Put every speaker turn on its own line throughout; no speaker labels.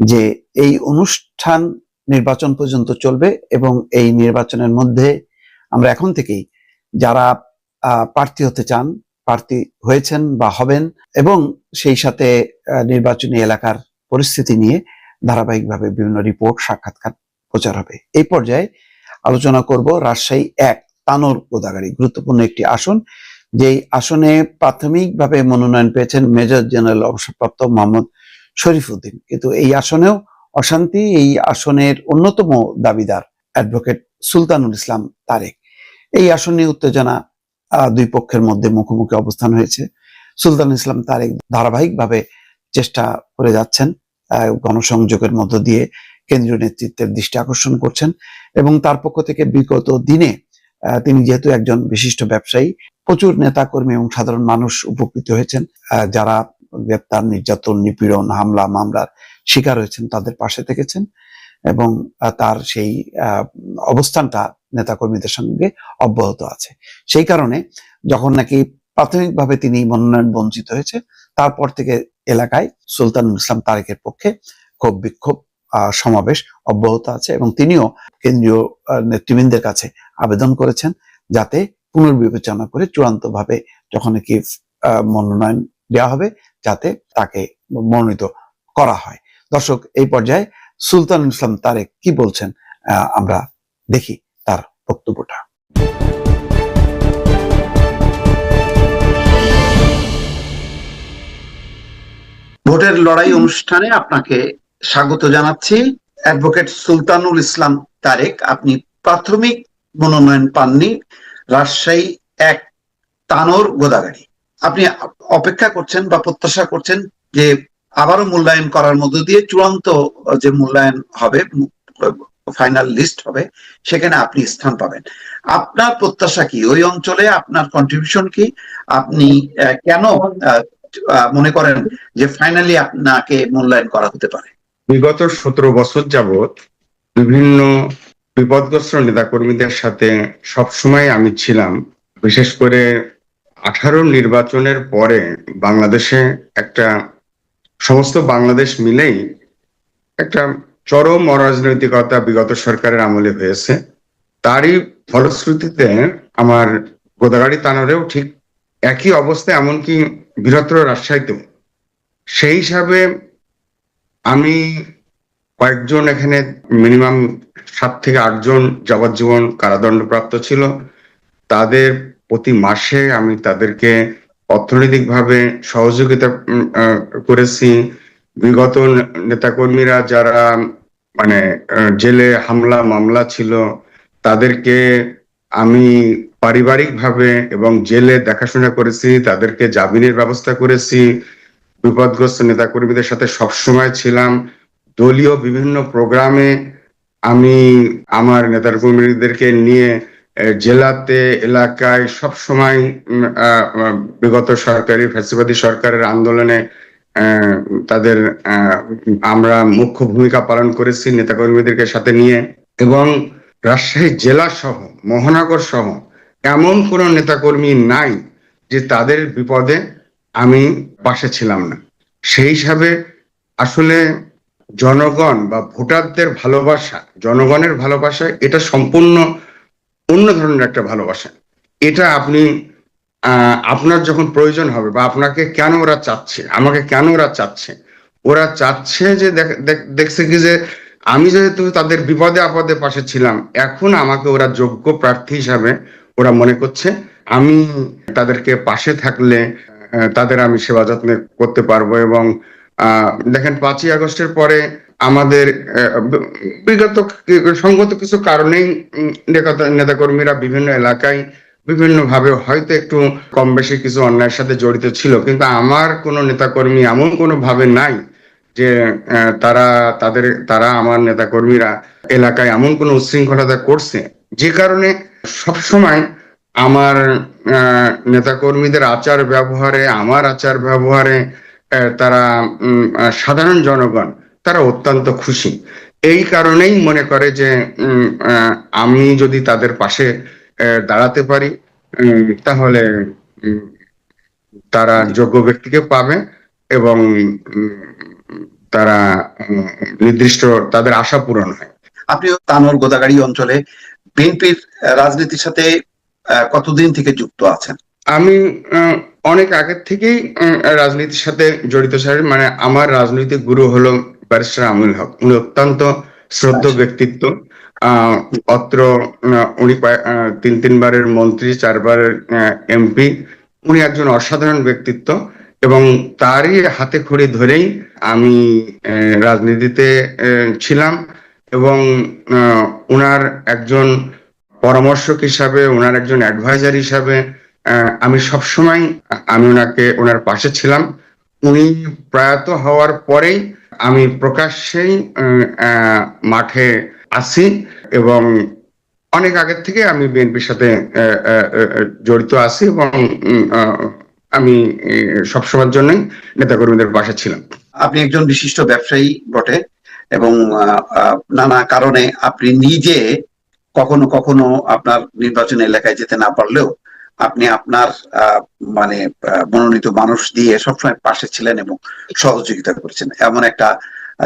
যে এই অনুষ্ঠান নির্বাচন পর্যন্ত চলবে এবং এই নির্বাচনের মধ্যে আমরা এখন থেকেই যারা প্রার্থী হতে চান, প্রার্থী হয়েছেন বা হবেন এবং সেই সাথে নির্বাচনী এলাকার পরিস্থিতি নিয়ে ধারাবাহিকভাবে বিভিন্ন রিপোর্ট, সাক্ষাৎকার, প্রচার হবে। এই পর্যায়ে আলোচনা করব রাজশাহী এক তানোর গোদাগাড়ি, গুরুত্বপূর্ণ একটি আসন, যেই আসনে প্রাথমিকভাবে মনোনয়ন পেয়েছেন মেজর জেনারেল অবসরপ্রাপ্ত মোহাম্মদ শরীফউদ্দিন কিন্তু এই আসনেও অশান্তি, এই আসনের অন্যতম দাবিদার অ্যাডভোকেট সুলতানুল ইসলাম তারেক। এই আসন নিয়ে উত্তেজনা দুই পক্ষের মধ্যে মুখোমুখি অবস্থান হয়েছে। সুলতানুল ইসলাম তারেক ধারাবাহিকভাবে চেষ্টা করে যাচ্ছেন গণসংযোগের মধ্য দিয়ে কেন্দ্রীয় নেতৃত্বের দৃষ্টি আকর্ষণ করছেন এবং তার পক্ষ থেকে বিগত দিনে তিনি যেহেতু একজন বিশিষ্ট ব্যবসায়ী, প্রচুর নেতাকর্মী এবং সাধারণ মানুষ উপকৃত হয়েছেন যারা গ্রেপ্তার, নির্যাতন, নিপীড়ন, হামলা, মামলার শিকার হয়েছেন, তাদের পাশে থেকেছেন এবং তার সেই অবস্থানটা নেতাকর্মীদের সঙ্গে অব্যাহত আছে। সেই কারণে যখন নাকি প্রাথমিকভাবে তিনি মনোনয়ন বঞ্চিত হয়েছে, তারপর থেকে এলাকায় সুলতানুল ইসলাম তারেকের পক্ষে ক্ষোভ বিক্ষোভ সমাবেশ অব্যাহত আছে এবং তিনিও কেন্দ্রীয় নেতৃবৃন্দের কাছে আবেদন করেছেন যাতে পুনর্বিবেচনা করে চূড়ান্তভাবে যখন নাকি মনোনয়ন দেওয়া হবে যাতে তাকে মনোনীত করা হয়। দর্শক, এই পর্যায়ে সুলতান ইসলাম তারেক কি বলছেন আমরা দেখি তার বক্তব্যটা। ভোটের লড়াই অনুষ্ঠানে আপনাকে স্বাগত জানাচ্ছি। অ্যাডভোকেট সুলতানুল ইসলাম তারেক, আপনি প্রাথমিক মনোনয়ন পাননি। রাজশাহী এক তানোর গোদাগাড়ি। আপনি অপেক্ষা করছেন বা প্রত্যাশা করছেন যে আবারও মূল্যায়ন করার মধ্য দিয়ে চূড়ান্ত যে মূল্যায়ন হবে ফাইনাল লিস্ট হবে, সেখানে আপনি স্থান পাবেন। আপনার প্রত্যাশা কি? ওই অঞ্চলে আপনার কন্ট্রিবিউশন কি? আপনি কেন মনে করেন যে ফাইনালি আপনাকে মূল্যায়ন করা হতে পারে?
বিগত সতেরো বছর যাবত বিভিন্ন বিপদগ্রস্ত নেতাকর্মীদের সাথে সবসময় আমি ছিলাম, বিশেষ করে আঠারো নির্বাচনের পরে বাংলাদেশে একটা, সমস্ত বাংলাদেশ মিলেই একটা চরম অরাজনৈতিকতা বিগত সরকারের আমলে হয়েছে। তারই ফলশ্রুতিতে আমার গোদাগাড়ি তানোরেও ঠিক একই অবস্থা, এমনকি বৃহত্তর রাজশাহীতেও। সেই হিসাবে আমি কয়েকজন এখানে মিনিমাম সাত থেকে আটজন যাবজ্জীবন কারাদণ্ডপ্রাপ্ত ছিল। তাদের প্রতি মাসে আমি তাদেরকে অর্থনৈতিকভাবে সহযোগিতা করেছি। বিগত নেতাকর্মীরা যারা মানে জেলে হামলা, মামলা ছিল, তাদেরকে আমি পারিবারিকভাবে এবং জেলে দেখাশোনা করেছি, তাদেরকে জামিনের ব্যবস্থা করেছি। বিপদগ্রস্ত নেতাকর্মীদের সাথে সবসময় ছিলাম। দলীয় বিভিন্ন প্রোগ্রামে আমি আমার নেতাকর্মীদেরকে নিয়ে জেলাতে, এলাকায় সব সময় বিগত সরকারি, ফ্যাসিবাদী সরকারের আন্দোলনে তাদের আমরা মুখ্য ভূমিকা পালন করেছি নেতাকর্মীদেরকে সাথে নিয়ে এবং রাজশাহী জেলা সহ, মহানগর সহ এমন কোন নেতাকর্মী নাই যে তাদের বিপদে আমি পাশে ছিলাম না। সেই হিসাবে আসলে জনগণ বা ভোটারদের ভালোবাসা, জনগণের ভালোবাসা, এটা সম্পূর্ণ অন্য ধরনের একটা ভালোবাসা। এটা আপনি আপনার যখন প্রয়োজন হবে বা আপনাকে কেন ওরা চাচ্ছে, আমাকে কেন ওরা চাচ্ছে ওরা চাচ্ছে যে দেখ- দেখ- দেখছে কি যে আমি যেহেতু তাদের বিপদে আপদে পাশে ছিলাম, এখন আমাকে ওরা যোগ্য প্রার্থী হিসাবে ওরা মনে করছে, আমি তাদেরকে পাশে থাকলে তাদের আমি সেবা যত্ন করতে পারব এবং দেখেন পাঁচই আগস্টের পরে আমাদের বিগত সঙ্গত কিছু কারণেই নেতা- নেতাকর্মীরা বিভিন্ন এলাকায় বিভিন্ন ভাবে হয়তো একটু কম বেশি কিছু অন্যায়ের সাথে জড়িত ছিল। কিন্তু আমার কোনো নেতাকর্মী এমন কোনো ভাবে নাই যে তারা তাদের, তারা আমার নেতাকর্মীরা এলাকায় এমন কোনো উচ্ছৃঙ্খলতা করছে। যে কারণে সবসময় আমার নেতাকর্মীদের আচার ব্যবহারে আমার আচার ব্যবহারে তারা সাধারণ জনগণ তারা অত্যন্ত খুশি। এই কারণেই মনে করে যে আমি যদি তাদের পাশে দাঁড়াতে পারি তাহলে তারা যোগ্য ব্যক্তিকে পাবে এবং তারা নির্দিষ্ট তাদের আশা পূরণ হয়।
আপনি তানোর গোদাগাড়ি অঞ্চলে বিএনপির রাজনীতির সাথে কতদিন থেকে যুক্ত আছেন?
আমি অনেক আগের থেকেই রাজনীতির সাথে জড়িত স্যার। মানে আমার রাজনৈতিক গুরু হলো ব্যারিস্টার আমিনুল হক। উনি অত্যন্ত শ্রদ্ধ
আচ্ছা।
ব্যক্তিত্ব। অত্র উনি তিন তিনবারের মন্ত্রী চারবারের এমপি। উনি একজন অসাধারণ ব্যক্তিত্ব এবং তারই হাতে খড়ি ধরেই আমি রাজনীতিতে ছিলাম এবং উনার একজন পরামর্শক হিসাবে ওনার একজন অ্যাডভাইজার হিসাবে আমি সবসময়, আমি ওনাকে, ওনার পাশে ছিলাম। উনি প্রয়াত হওয়ার পরেই আমি প্রকাশ্যেই মাঠে আসি এবং অনেক আগের থেকে আমি বিএনপির সাথে জড়িত আছি এবং আমি সবসময়ের জন্যই নেতাকর্মীদের পাশে ছিলাম।
আপনি একজন বিশিষ্ট ব্যবসায়ী বটে এবং নানা কারণে আপনি নিজে কখনো কখনো আপনার নির্বাচন এলাকায় যেতে না পারলেও আপনি আপনার মানে মনোনীত মানুষ দিয়ে সবসময় পাশে ছিলেন এবং সহযোগিতা করেছেন। এমন একটা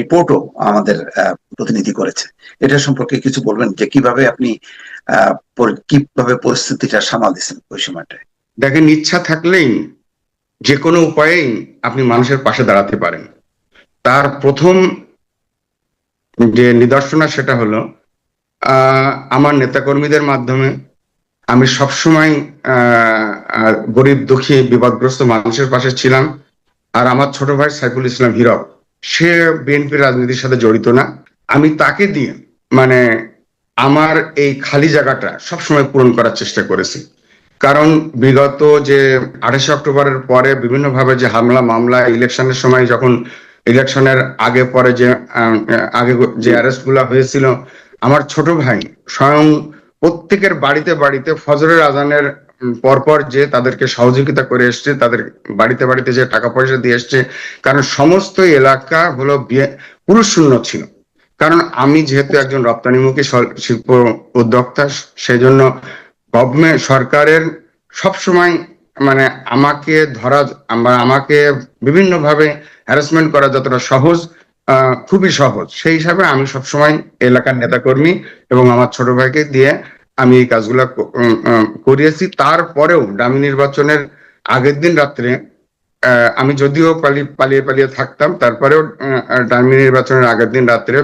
রিপোর্টও আমাদের প্রতিনিধি করেছে। এটা সম্পর্কে কিছু বলবেন যে কীভাবে আপনি কীভাবে পরিস্থিতিটা সামাল দিচ্ছেন ওই সময়টায়?
দেখেন, ইচ্ছা থাকলেই যে কোনো উপায়েই আপনি মানুষের পাশে দাঁড়াতে পারেন। তার প্রথম যে নিদর্শনা সেটা হলো আমার নেতাকর্মীদের মাধ্যমে আমি সবসময় গরিব, দুঃখী, বিপদগ্রস্ত মানুষের পাশে ছিলাম। আর আমার ছোট ভাই সাইফুল ইসলাম হীরক, সে বিএনপি রাজনীতির সাথে জড়িত না। আমি তাকে দিয়ে মানে আমার এই খালি জায়গাটা সবসময় পূরণ করার চেষ্টা করেছি। কারণ বিগত যে আঠাশে অক্টোবরের পরে বিভিন্নভাবে যে হামলা, মামলা, ইলেকশনের সময় যখন ইলেকশনের আগে পরে যে আগে যে অ্যারেস্টগুলা হয়েছিল, আমার ছোট ভাই স্বয়ং প্রত্যেকের বাড়িতে বাড়িতে ফজরের আজানের পরপর যে তাদেরকে সহযোগিতা করে এসছে, তাদের বাড়িতে বাড়িতে যে টাকা পয়সা দিয়ে এসছে, কারণ সমস্ত এলাকা হলো পুরুষ শূন্য ছিল। কারণ আমি যেহেতু একজন রপ্তানিমুখী শিল্প উদ্যোক্তা সেই জন্য গভর্নমেন্ট সরকারের সবসময় মানে আমাকে ধরা আমাকে বিভিন্নভাবে হ্যারাসমেন্ট করা যতটা সহজ খুবই সহজ। সেই হিসাবে আমি সবসময় এলাকার নেতাকর্মী এবং আমার ছোট ভাইকে দিয়ে আমি এই কাজগুলো করিয়েছি। তারপরেও ডামি নির্বাচনের আগের দিন রাত্রে আমি যদিও পালিয়ে পালিয়ে থাকতাম, তারপরেও ডামি নির্বাচনের আগের দিন রাত্রে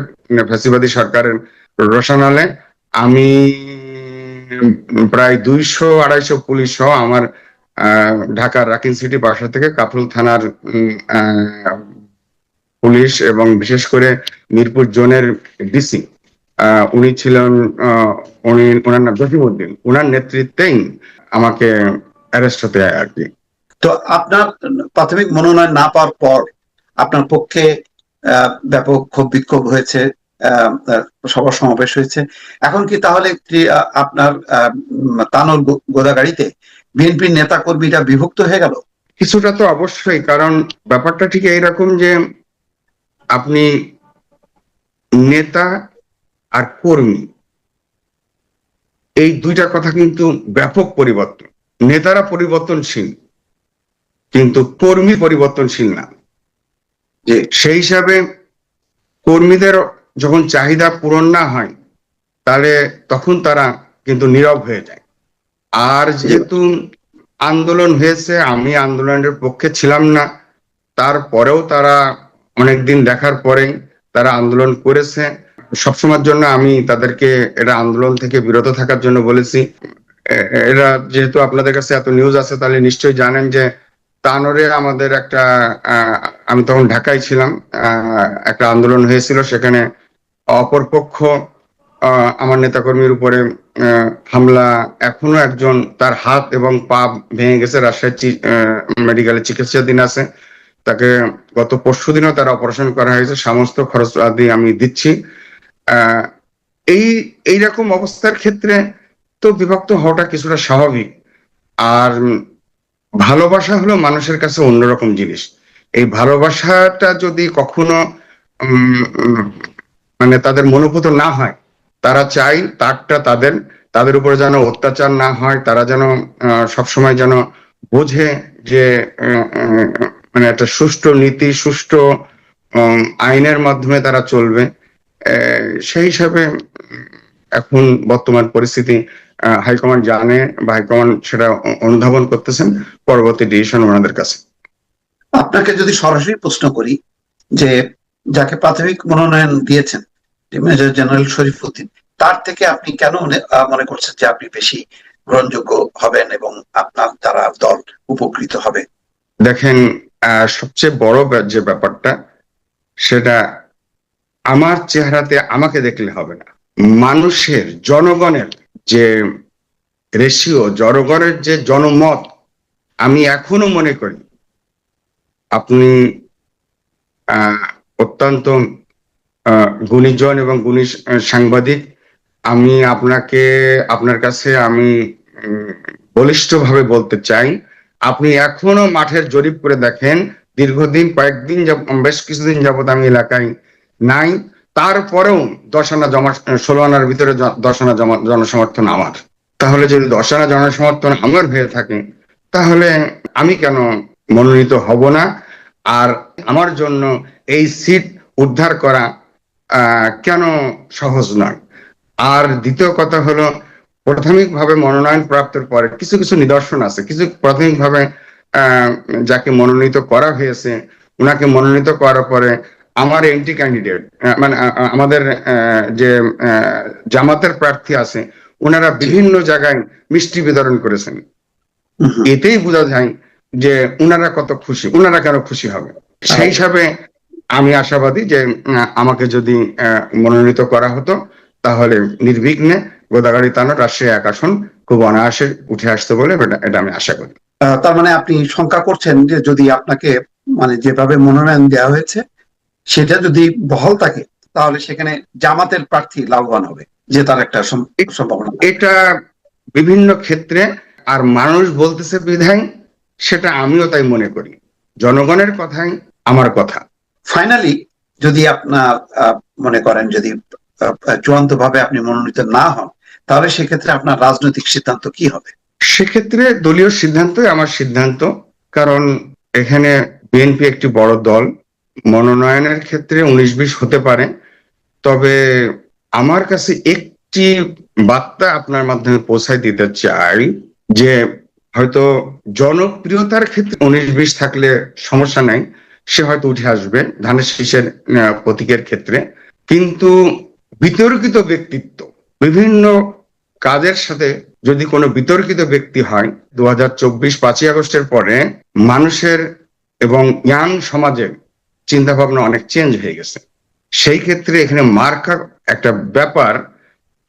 ফ্যাসিবাদী সরকারের রোশনালে আমি প্রায় দুইশো, আড়াইশো পুলিশ সহ আমার ঢাকার রাকিন সিটি বাসা থেকে কাফরুল থানার পুলিশ এবং বিশেষ করে মিরপুর জোনের ডিসি উনি ছিলেন উনি ওনার নাম জসিমউদ্দিন ওনার নেতৃত্বেই আমাকে অ্যারেস্ট হতে হয় আর কি।
তো আপনার প্রাথমিক মনোনয়ন না পাওয়ার পর আপনার পক্ষে ব্যাপক ক্ষোভ বিক্ষোভ হয়েছে সভা সমাবেশ হয়েছে। এখন কি তাহলে আপনার তানোর গোদাগাড়িতে বিএনপির নেতা কর্মীরা বিভক্ত হয়ে গেল?
কিছুটা তো অবশ্যই কারণ ব্যাপারটা ঠিক এইরকম যে আপনি নেতা আর কর্মী, এই দুইটা কথা কিন্তু ব্যাপক পরিবর্তন। নেতারা পরিবর্তনশীল, কিন্তু কর্মী পরিবর্তনশীল না।
যে
সেই হিসাবে কর্মীদের যখন চাহিদা পূরণ না হয়, তাহলে তখন তারা কিন্তু নীরব হয়ে যায়। আর যেহেতু আন্দোলন হয়েছে, আমি আন্দোলনের পক্ষে ছিলাম না, তারপরেও তারা অনেকদিন দেখার পরেই তারা আন্দোলন করেছে। সবসময়ের জন্য আমি তাদেরকে এটা আন্দোলন থেকে বিরত থাকার জন্য বলেছি। এরা যেহেতু আপনাদের কাছে এত নিউজ আছে, তাহলে নিশ্চয়ই জানেন যে তানোরে আমাদের একটা আমি তখন ঢাকায় ছিলাম একটা আন্দোলন হয়েছিল। সেখানে অপরপক্ষ আমার নেতাকর্মীর উপরে হামলা এখনও একজন তার হাত এবং পা ভেঙে গেছে। রাজশাহী মেডিকেলে চিকিৎসাধীন আছে। তাকে গত পরশু দিনও তার অপারেশন করা হয়েছে, সমস্ত খরচ আদি আমি দিচ্ছি। এই, এইরকম অবস্থার ক্ষেত্রে তো বিভক্ত হওয়াটা কিছুটা স্বাভাবিক। আর ভালোবাসা হলো মানুষের কাছে অন্যরকম জিনিস। এই ভালোবাসাটা যদি কখনো মানে তাদের মনোভূত না হয়, তারা চাই তারটা তাদের তাদের উপরে যেন অত্যাচার না হয়, তারা যেন সবসময় যেন বোঝে যে মানে একটা সুষ্ঠু নীতি সুষ্ঠু আইনের মাধ্যমে তারা চলবে। সেই হিসাবে এখন বর্তমান পরিস্থিতি হাইকমান্ড জানে বা হাইকমান্ড সেটা অনুধাবন করতেছেন পরবর্তী ডিসিশন ওনাদের কাছে।
আপনাকে যদি সরাসরি প্রশ্ন করি যে যাকে প্রাথমিক মনোনয়ন দিয়েছেন মেজর জেনারেল শরীফ উদ্দিন তার থেকে আপনি কেন মনে- করছেন যে আপনি বেশি গ্রহণযোগ্য হবেন এবং আপনার দ্বারা দল উপকৃত হবে?
দেখেন সবচেয়ে বড় যে ব্যাপারটা, সেটা আমার চেহারাতে আমাকে দেখলে হবে না। মানুষের, জনগণের যে রেশিও জনগণের যে জনমত, আমি এখনও মনে করি, আপনি অত্যন্ত গুণীজন এবং গুণী সাংবাদিক, আমি আপনাকে, আপনার কাছে আমি বলিষ্ঠভাবে বলতে চাই আপনি এখনও মাঠের জরিপ করে দেখেন, দীর্ঘদিন কয়েকদিন বেশ কিছুদিন যাবত আমি এলাকায় নাই। তারপরেও দশ আনা জমা, ষোলো আনার ভিতরে দশ আনা জনসমর্থন আমার। তাহলে যদি দশ আনা জনসমর্থন আমার হয়ে থাকে, তাহলে আমি কেন মনোনীত হব না? আর আমার জন্য এই সিট উদ্ধার করা কেন সহজ নয়? আর দ্বিতীয় কথা হলো প্রাথমিকভাবে মনোনয়ন প্রাপ্তির পরে কিছু কিছু নিদর্শন আছে। কিছু প্রাথমিকভাবে যাকে মনোনীত করা হয়েছে উনাকে মনোনীত করার পরে আমার এন্টি ক্যান্ডিডেট মানে আমাদের যে জামাতের প্রার্থী আছে ওনারা বিভিন্ন জায়গায় মিষ্টি বিতরণ করেছেন। এতেই বোঝা যায় যে উনারা কত খুশি উনারা কেন খুশি হবে। সেই হিসাবে আমি আশাবাদী যে আমাকে যদি আহ, মনোনীত করা হতো তাহলে নির্বিঘ্নে গোদাগাড়ি তানো রাজশাহী এক আসন খুব অনায়াসে উঠে আসতে বলে এটা আমি আশা করি।
তার মানে আপনি শঙ্কা করছেন যে যদি আপনাকে মানে যেভাবে মনোনয়ন দেওয়া হয়েছে সেটা যদি বহাল থাকে তাহলে সেখানে জামাতের প্রার্থী লাভবান হবে যে তার একটা সম্ভাবনা
এটা বিভিন্ন ক্ষেত্রে আর মানুষ বলতেছে বিধায় সেটা আমিও তাই মনে করি। জনগণের কথাই আমার কথা।
ফাইনালি যদি আপনার আহ, মনে করেন যদি চূড়ান্ত ভাবে আপনি মনোনীত না হন তাহলে সেক্ষেত্রে আপনার রাজনৈতিক সিদ্ধান্ত কি হবে?
সেক্ষেত্রে দলীয় সিদ্ধান্তই আমার সিদ্ধান্ত, কারণ এখানে বিএনপি একটি বড় দল। মনোনয়নের ক্ষেত্রে উনিশ বিশ হতে পারে। তবে আমার কাছে একটি বার্তা আপনার মাধ্যমে পৌঁছায় দিতে চাই যে হয়তো জনপ্রিয়তার ক্ষেত্রে উনিশ বিশ থাকলে সমস্যা নাই, সে হয়তো উঠে আসবে ধানের শীষের প্রতীকের ক্ষেত্রে। কিন্তু বিতর্কিত ব্যক্তিত্ব, বিভিন্ন কাজের সাথে যদি কোনো বিতর্কিত ব্যক্তি হয় দু হাজার চব্বিশ পাঁচই আগস্টের পরে মানুষের এবং ইয়াং সমাজের চিন্তা ভাবনা অনেক চেঞ্জ হয়ে গেছে। সেই ক্ষেত্রে এখানে মার্কা একটা ব্যাপার,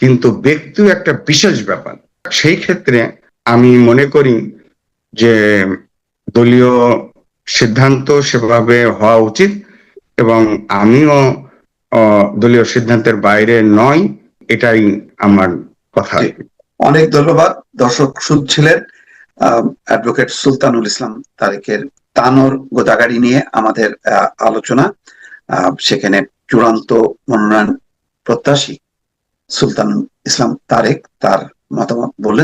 কিন্তু ব্যক্তিও একটা বিশেষ ব্যাপার। সেই ক্ষেত্রে আমি মনে করি যে দলীয় সিদ্ধান্ত সেভাবে হওয়া উচিত এবং আমিও দলীয় সিদ্ধান্তের বাইরে নয় এটাই আমার কথা।
অনেক ধন্যবাদ। দর্শক শুনছিলেন অ্যাডভোকেট সুলতানুল ইসলাম তারেকের তানোর গোদাগাড়ি নিয়ে আমাদের আহ, আলোচনা। আহ, সেখানে চূড়ান্ত মনোনয়ন প্রত্যাশী সুলতান ইসলাম তারেক তার মতামত বললেন।